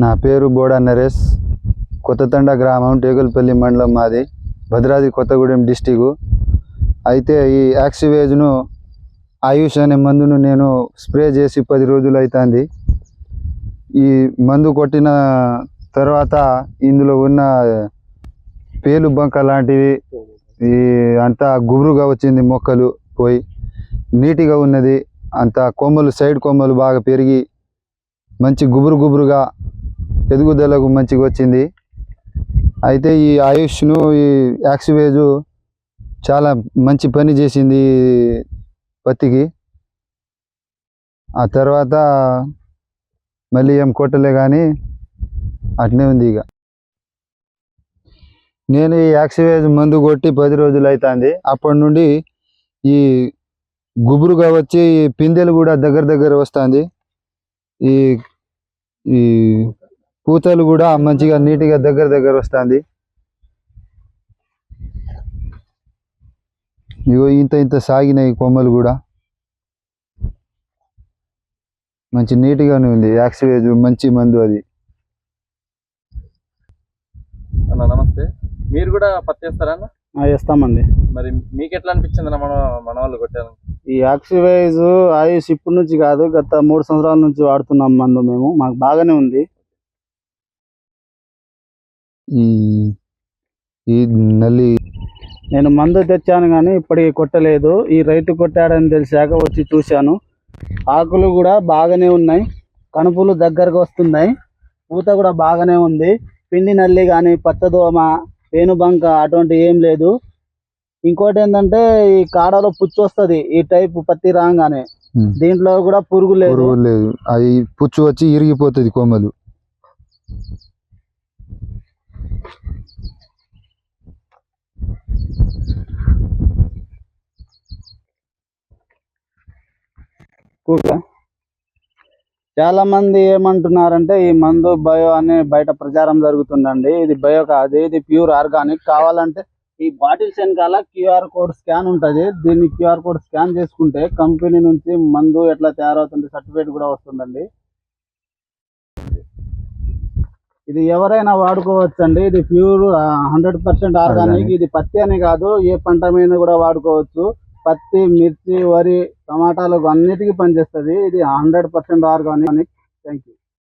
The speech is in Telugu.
నా పేరు బోడా నరేష్. కొత్తతండ గ్రామం టేకులపల్లి మండలం మాది. భద్రాద్రి కొత్తగూడెం డిస్టిక్ అయితే ఈ యాక్సివేజ్ను ఆయుష్ అనే మందును నేను స్ప్రే చేసి పది రోజులు అవుతుంది ఈ మందు కొట్టిన తర్వాత ఇందులో ఉన్న పేలు బంక లాంటివి ఈ అంతా గుబురుగా వచ్చింది మొక్కలు పోయి నీట్గా ఉన్నది. అంత కొమ్మలు సైడ్ కొమ్మలు బాగా పెరిగి మంచి గుబురు గుబురుగా ఎదుగుదలకు మంచిగా వచ్చింది. అయితే ఈ ఆయుష్ను ఈ యాక్సివేజు చాలా మంచి పని చేసింది పత్తికి. ఆ తర్వాత మళ్ళీ ఏం కొట్టలే కానీ అట్నే ఉంది ఇక. నేను ఈ యాక్సివేజ్ మందు కొట్టి పది రోజులు అవుతుంది అప్పటి నుండి ఈ గుబురుగా వచ్చి ఈ పిందెలు కూడా దగ్గర దగ్గర వస్తుంది. ఈ ఈ పూతలు కూడా మంచిగా నీట్గా దగ్గర దగ్గర వస్తుంది. ఇగో ఇంత ఇంత సాగినాయి కొమ్మలు కూడా. మంచి నీట్గానే ఉంది. యాక్సివేజ్ మంచి మందు అది. అన్న నమస్తే. మీరు కూడా పత్తి వేస్తారా అన్న? ఆ, ఇస్తామండి మరి మీకు ఎట్లా అనిపించింది అన్న మన మన వాళ్ళు కొట్టాను ఈ యాక్సివైజ్ ఆయుష్ ఇప్పటి నుంచి కాదు గత మూడు సంవత్సరాల నుంచి వాడుతున్నాం మందు మేము. మాకు బాగానే ఉంది. ఈ నల్లి నేను మందు తెచ్చాను కానీ ఇప్పటికి కొట్టలేదు. ఈ రైతు కొట్టాడని తెలిసాక వచ్చి చూశాను. ఆకులు కూడా బాగానే ఉన్నాయి. కణుపులు దగ్గరకు వస్తున్నాయి. పూత కూడా బాగానే ఉంది. పిండి నల్లి కానీ పచ్చదోమ పేనుబంక అటువంటి ఏం లేదు. ఇంకోటి ఏంటంటే ఈ కాడలో పుచ్చు వస్తుంది. ఈ టైపు పత్తి రాగానే. దీంట్లో కూడా పురుగు లేదు. పురుగు లేదు. అది పుచ్చు వచ్చి ఇరిగిపోతుంది కొమ్మలు. ఎక్కువగా. చాలా మంది ఏమంటున్నారంటే ఈ మందు బయో అని బయట ప్రచారం జరుగుతుందండి. ఇది బయో కాదు ఇది ప్యూర్ ఆర్గానిక్. కావాలంటే ఈ బాటిల్స్ వెనకాల క్యూఆర్ కోడ్ స్కాన్ ఉంటది. దీన్ని క్యూఆర్ కోడ్ స్కాన్ చేసుకుంటే కంపెనీ నుంచి మందు ఎట్లా తయారవుతుంది సర్టిఫికేట్ కూడా వస్తుందండి. ఇది ఎవరైనా వాడుకోవచ్చండి. ఇది ప్యూర్ హండ్రెడ్ పర్సెంట్ ఆర్గానిక్. ఇది పత్తి అని కాదు ఏ పంట మీద కూడా వాడుకోవచ్చు. పత్తి మిర్చి వరి టమాటాలు అన్నిటికీ పనిచేస్తుంది. ఇది hundred percent organic. Thank you